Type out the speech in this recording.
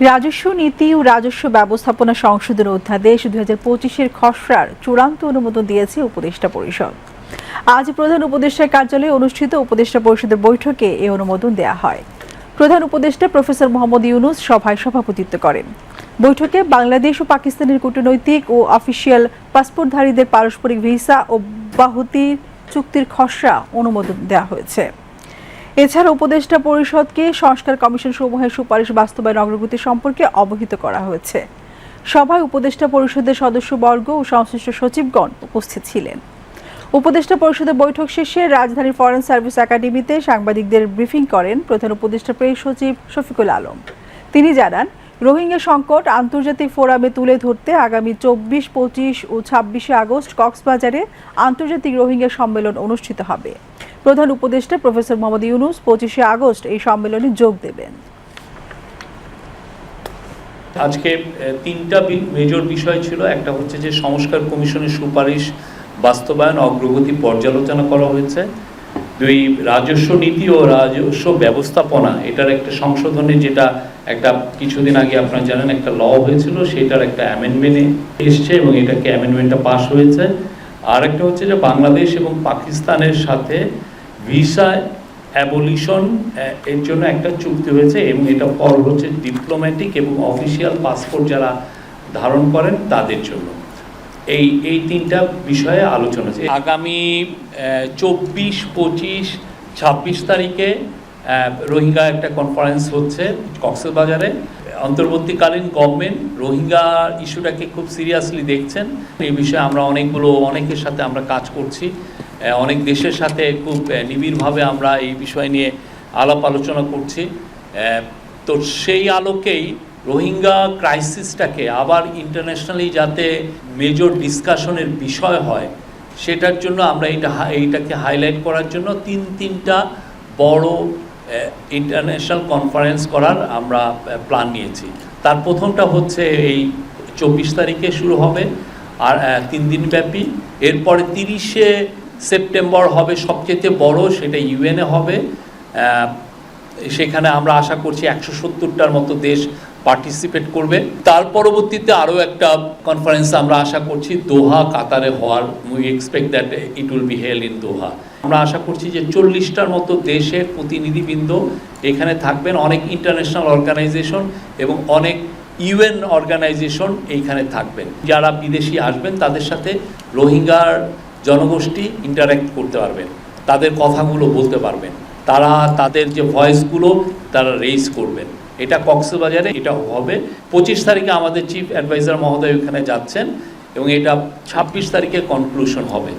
রাজস্ব নীতি ও রাজস্ব ব্যবস্থাপনা সংশোধন অধ্যাদেশ দুই হাজার পঁচিশের খসড়ার চূড়ান্ত অনুমোদন দিয়েছে উপদেষ্টা পরিষদ। আজ প্রধান উপদেষ্টার কার্যালয়ে অনুষ্ঠিত উপদেষ্টা পরিষদের বৈঠকে এই অনুমোদন দেওয়া হয়। প্রধান উপদেষ্টা প্রফেসর মোহাম্মদ ইউনুস সভায় সভাপতিত্ব করেন। বৈঠকে বাংলাদেশ ও পাকিস্তানের কূটনৈতিক ও অফিসিয়াল পাসপোর্টধারীদের পারস্পরিক ভিসা ও বাহুতির চুক্তির খসড়া অনুমোদন দেওয়া হয়েছে। এছাড়া উপদেষ্টা পরিষদকে সংস্কার কমিশন সমূহের সুপারিশ বাস্তবায়ন অগ্রগতি সম্পর্কে অবহিত করা হয়েছে। সভায় উপদেষ্টা পরিষদের সদস্যবর্গ ও সংশ্লিষ্ট সচিবগণ উপস্থিত ছিলেন। উপদেষ্টা পরিষদের বৈঠক শেষে রাজধানীর ফরেন সার্ভিস একাডেমিতে সাংবাদিকদের ব্রিফিং করেন প্রধান উপদেষ্টা প্রেস সচিব শফিকুল আলম। তিনি জানান, রোহিঙ্গা সংকট আন্তর্জাতিক ফোরামে তুলে ধরতে আগামী চব্বিশ, পঁচিশ ও ছাব্বিশে আগস্ট কক্সবাজারে আন্তর্জাতিক রোহিঙ্গা সম্মেলন অনুষ্ঠিত হবে। প্রধান উপদেষ্টা প্রফেসর মোহাম্মদ ইউনুস পঁচিশে আগস্ট এই সম্মেলনে যোগ দেবেন। আজকে তিনটা মেজর বিষয় ছিল। একটা হচ্ছে যে সংস্কার কমিশনের সুপারিশ বাস্তবায়ন, অগ্রগতি পর্যালোচনা করা হয়েছে। দুই, রাজস্ব নীতি ও রাজস্ব ব্যবস্থাপনা, এটার একটা সংশোধনে যেটা একটা কিছুদিন আগে আপনারা জানেন, একটা ল হয়েছিল, সেটার একটা অ্যামেন্ডমেন্টে এসছে এবং এটাকে অ্যামেন্ডমেন্টটা পাশ হয়েছে। আর একটা হচ্ছে যে বাংলাদেশ এবং পাকিস্তানের সাথে ভিসা অ্যাবলিশন এর জন্য একটা চুক্তি হয়েছে এবং এটা ফল হচ্ছে ডিপ্লোম্যাটিক এবং অফিসিয়াল পাসপোর্ট যারা ধারণ করেন তাদের জন্য। এই এই তিনটা বিষয়ে আলোচনা হচ্ছে। আগামী চব্বিশ, পঁচিশ, ছাব্বিশ তারিখে রোহিঙ্গা একটা কনফারেন্স হচ্ছে কক্সবাজারে। অন্তর্বর্তীকালীন গভর্নমেন্ট রোহিঙ্গা ইস্যুটাকে খুব সিরিয়াসলি দেখছেন। এই বিষয়ে আমরা অনেকগুলো, অনেকের সাথে আমরা কাজ করছি। অনেক দেশের সাথে খুব নিবিড়ভাবে আমরা এই বিষয় নিয়ে আলাপ আলোচনা করছি। তো সেই আলোকেই রোহিঙ্গা ক্রাইসিসটাকে আবার ইন্টারন্যাশনালি যাতে মেজর ডিসকাশনের বিষয় হয়, সেটার জন্য আমরা হা- এইটাকে হাইলাইট করার জন্য তিন, তিনটা বড় ইন্টারন্যাশনাল কনফারেন্স করার আমরা প্ল্যান নিয়েছি। তার প্রথমটা হচ্ছে এই চব্বিশ তারিখে শুরু হবে, আর তিন দিন ব্যাপী। এরপরে তিরিশে সেপ্টেম্বর হবে সবচেয়ে বড়, সেটা ইউএনএ হবে। সেখানে আমরা আশা করছি একশো সত্তরটার মতো দেশ পার্টিসিপেট করবে। তার পরবর্তীতে আরও একটা কনফারেন্স আমরা আশা করছি, দোহা কাতারে হওয়ার। We expect that it will be held in Doha. আমরা আশা করছি যে চল্লিশটার মতো দেশের প্রতিনিধিবৃন্দ এখানে থাকবেন, অনেক ইন্টারন্যাশনাল অর্গানাইজেশন এবং অনেক ইউএন অর্গানাইজেশন এইখানে থাকবেন। যারা বিদেশি আসবেন, তাদের সাথে রোহিঙ্গার জনগোষ্ঠী ইন্টারাক্ট করতে পারবেন, তাদের কথাগুলো বলতে পারবেন, তারা তাদের যে ভয়েসগুলো তারা রেইজ করবেন। এটা কক্সবাজারে, এটা হবে। পঁচিশ তারিখে আমাদের চিফ অ্যাডভাইজার মহোদয় ওখানে যাচ্ছেন এবং এটা ছাব্বিশ তারিখে কনক্লুশন হবে।